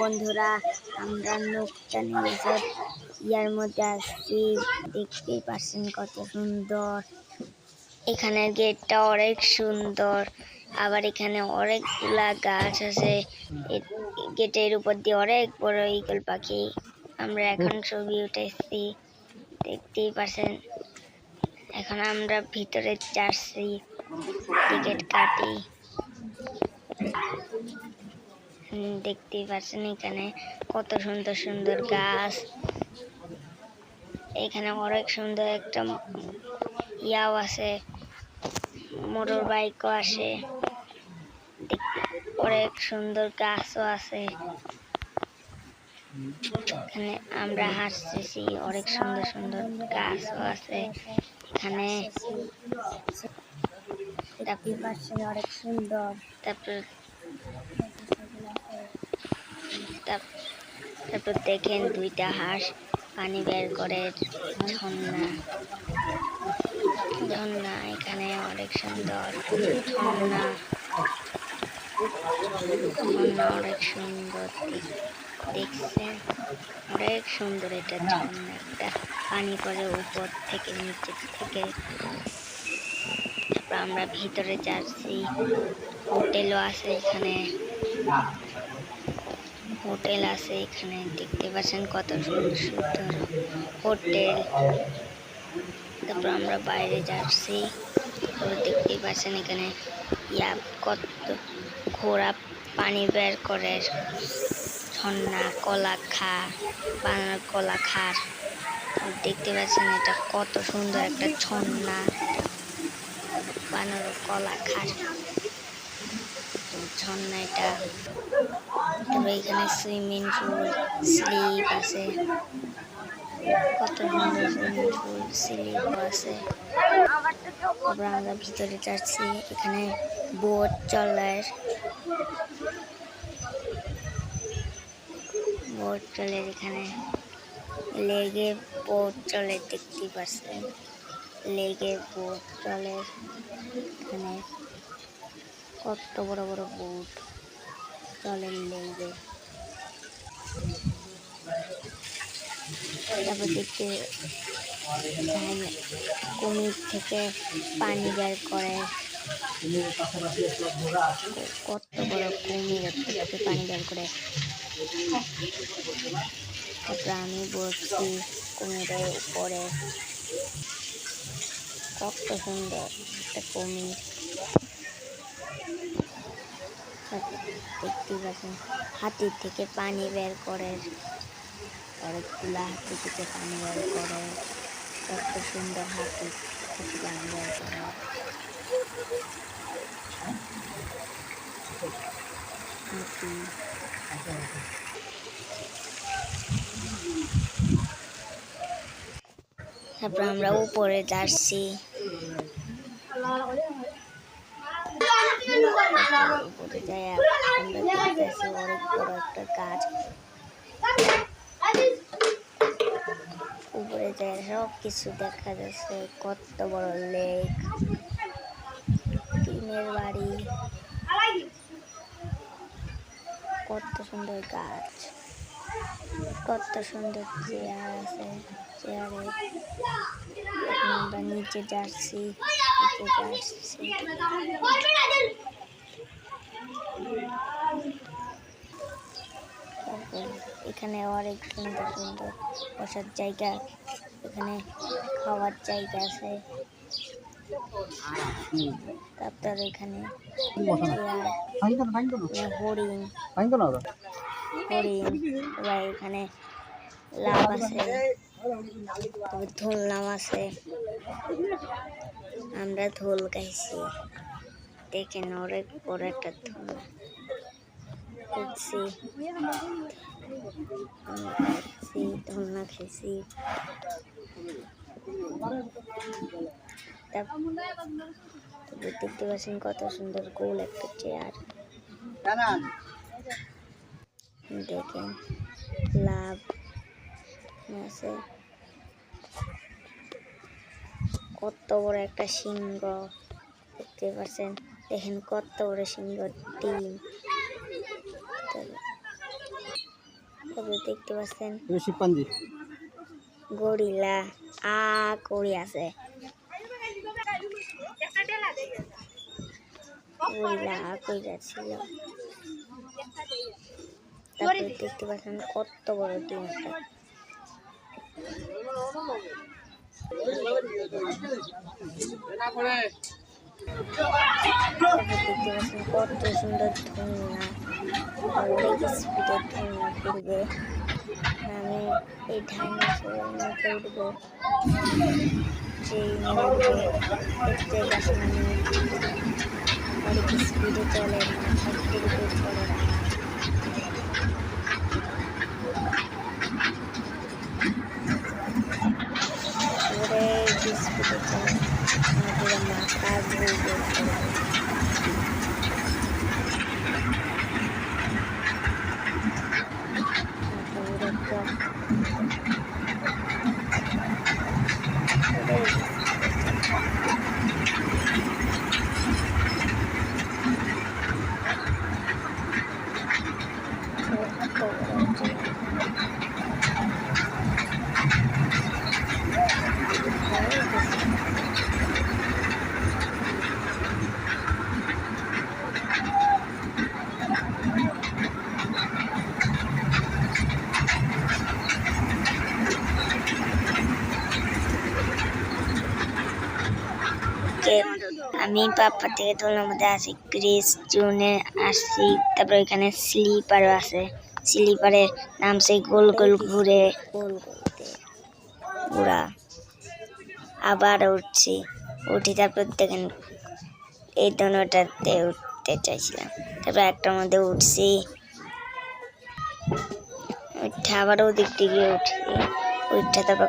বন্ধুরা, আমরা নোকটা নিউজের ইয়ার মধ্যে আসছি। দেখতেই পাচ্ছেন কত সুন্দর। এখানের গেটটা অনেক সুন্দর, আবার এখানে অনেকগুলা গাছ আছে। গেটের উপর দিয়ে অনেক বড় ইগল পাখি। আমরা এখন ছবি উঠেছি, দেখতেই পাচ্ছেন। এখন আমরা ভিতরে যাচ্ছি, টিকিট কাটি। দেখতেই পাচ্ছেন এখানে কত সুন্দর সুন্দর গাছ। এখানে অনেক সুন্দর একটা ইয়াও আছে, মোটর বাইকও দেখ- অনেক সুন্দর গাছও আছে। এখানে আমরা হাসতেছি অনেক সুন্দর সুন্দর গাছও আছে এখানে। দেখতেই পাচ্ছেন অনেক সুন্দর। তারপর তার- তারপর দেখেন দুইটা হাঁস পানি বের করে ঝর্ণা। ঝর্ণা এখানে অনেক সুন্দর। ঝর্ণা ঝর্ণা অনেক সুন্দর। দেখ- দেখছেন? অনেক সুন্দর এটা ঝর্ণা। একটা পানি পড়ে উপর থেকে নিচে থেকে। তারপর আমরা ভিতরে যাচ্ছি। হোটেলও আছে এখানে। হোটেল আছে এখানে। দেখতে পাচ্ছেন কত সুন্দর সুন্দর হোটেল। তারপর আমরা বাইরে যাচ্ছি। দেখতে পাচ্ছেন এখানে ইয়া কত ঘোড়া পানি বের করে। ঝর্ণা কলা খা বানানোর কলা খার দেখতে পাচ্ছেন এটা কত সুন্দর একটা ঝর্ণা। বানানোর কলা খার ঝর্ণা এটা এখানে সুইমিং পুল, স্লিপ আছে। কত সুন্দর সুইমিং পুল স্লিপ আছে। তারপর আমরা ভিতরে যাচ্ছি, এখানে বোট চলে। বোট চলে, এখানে লেগে বোট চলে, দেখতে পাচ্ছেন। লেগে বোট চলে। এখানে কত বড় বড় বোট চলে লেগে। তারপর দেখতে কুমির থেকে পানি বের করে। কত বড় কুমির থেকে পানি বের করে। তারপর আমি বসছি কুমিরের উপরে। কত সুন্দর একটা কুমির দেখতে পাচ্ছেন, হাতির থেকে পানি বের করে অনেকগুলা হাতি থেকে পানি বের করে, কত সুন্দর হাতি পানি বের করে। হাতি তারপর আমরা উপরে যাচ্ছি। উপরে যাই অনেক বড় একটা গাছ উপরে যাই সব কিছু দেখা যাচ্ছে, কত বড় লেক টিনের বাড়ি, কত সুন্দর গাছ। কত সুন্দর চেয়ার আছে চেয়ারে আমরা নিচে যাচ্ছি নিচে যাচ্ছি। এখানে অনেক সুন্দর সুন্দর বসার জায়গা এখানে খাওয়ার জায়গা আছে। তারপর এখানে হরিণ। হরিণ এখানে লাভ আছে তারপর ধুলনাম আছে। আমরা ধুল গাইছি দেখেন অনেক বড় একটা ধুল। খাইছি খাইছি ধুলনা খাইছি। দেখতে পাচ্ছেন কত সুন্দর গোল একটা চেয়ার দেখেন লাভ আছে। কত বড় একটা সিংহ দেখতে পাচ্ছেন? দেখেন কত বড় সিংহ ডিম। দেখতে পাচ্ছেন? গরিলা আ করি আছে। গরিলা আ যাচ্ছিল তারপরে দেখতে পাচ্ছেন কত বড় তারপর কত সুন্দর অনেক স্পিডে করবে আমি এই উঠবো সেই মধ্যে দেখতে পাচ্ছেন স্পিডে চলে না চলে না অনেক স্পিডে চলে আমাদের মাথা ঘুরবে কে আমি পাপা থেকে তোলার মধ্যে আসি ক্রিস জুনে আসছি, তারপর এখানে স্লিপারও আছে। স্লিপারে নাম সেই গোল গোল ঘুরে। গোল গোলতে ঘোরা আবার উঠছি। উঠি তারপর দেখেন, এই দোনোটাতে উঠতে চাইছিলাম। তারপর একটার মধ্যে উঠছি। উঠে আবার ওদিক দিকে উঠি। উঠে তারপর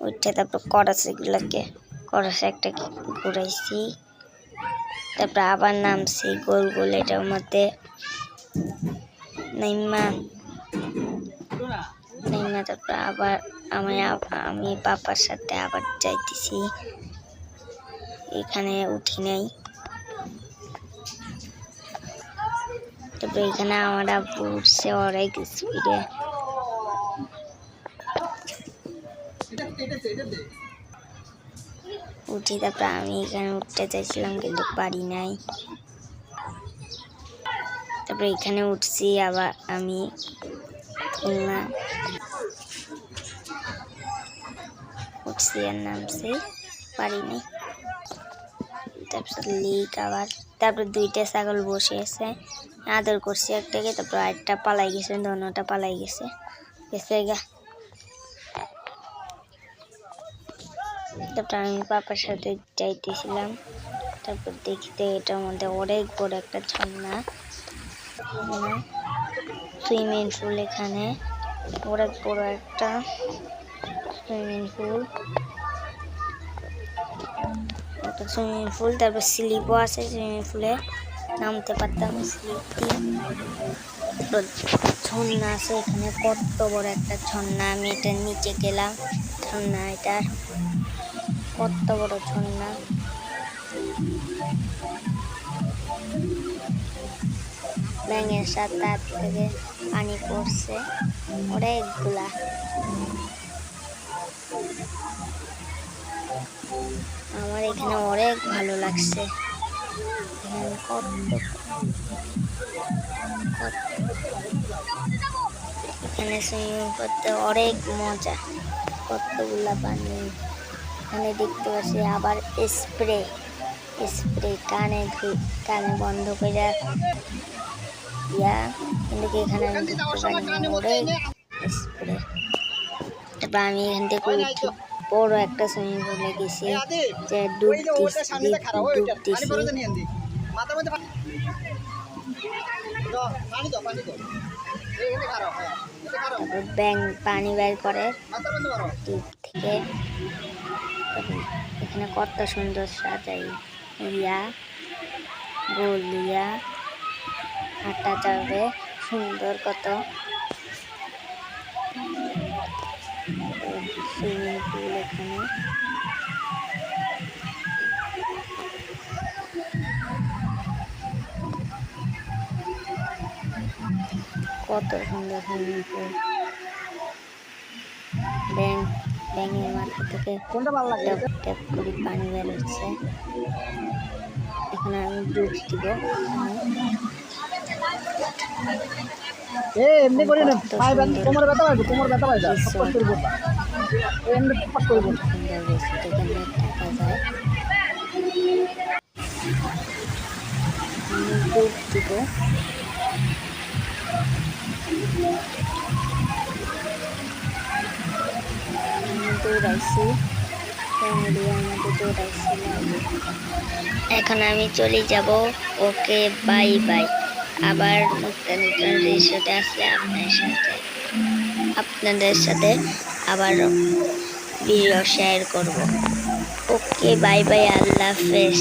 উঠে তারপর করাছে এগুলোকে। করাছে একটা ঘুরাইছি। তারপর আবার নামছি গোল গোল এটার মধ্যে। নাইমা নাইমা তারপর আবার আমি আমি পাপার সাথে আবার যাইতেছি। এখানে উঠি নাই। তারপরে এখানে আমার আব্বু উঠছে অনেক স্পিডে উঠি তারপর আমি এখানে উঠতে চাইছিলাম, কিন্তু পারি নাই। তারপরে এখানে উঠছি, আবার আমি উঠছি আর নামছি, পারি নাই। তারপর লিক আবার, তারপর দুইটা ছাগল বসে আছে, আদর করছি একটাকে, তারপর আরেকটা পালাই গেছে, দোনোটা পালাই গেছে। গেছে গা। তারপর আমি পাপার সাথে যাইতেছিলাম। তারপর দেখতে এটার মধ্যে অনেক বড় একটা ঝর্ণা। সুইমিং পুল এখানে। অনেক বড় একটা সুইমিং পুল। একটা সুইমিং পুল, তারপর স্লিপও আছে সুইমিং পুলে। নামতে পারতাম স্লিপ দিয়ে। ঝর্ণা আছে এখানে, কত বড় একটা ঝর্ণা। আমি এটার নিচে গেলাম। ঝর্ণা এটার। কত বড় ঝর্ণা। ব্যাঙের সাথে থেকে পানি পড়ছে। অনেকগুলা। আমার এখানে অনেক ভালো লাগছে। এখানে সুইমিং করতে অনেক মজা। কতগুলা পানি এখানে দেখতে পাচ্ছি আবার স্প্রে। স্প্রে কানে কানে বন্ধ করে ইয়া। কিন্তু এখানে স্প্রে। তারপর আমি এখান থেকে বড় একটা সুইমিং পুলে গেছি, যে ডুব দিচ্ছি ব্যাং পানি বের করে। তারপর এখানে কত সুন্দর সাজাই। ইয়া গোল ইয়া হাঁটা যাবে। সুন্দর কত। সুইমিং পুল এখানে। কত সুন্দর সুইমিং পুল। ব্যাঙের মাথা থেকে টপ টপ করে পানি বেরোচ্ছে এখন আমি ডুব দিব। এমনি করে না। পায়ে ব্যথা। কোমরে ব্যথা পাইবে কোমর ব্যথা পাইবে সব এমনি যায়। দিব। এখন আমি চলে যাব। ওকে বাই বাই আবার নতুন রিসোর্টে আসলে আপনার সাথে, আপনাদের সাথে আবার ভিডিও শেয়ার করব। ওকে বাই বাই আল্লাহ হাফেজ।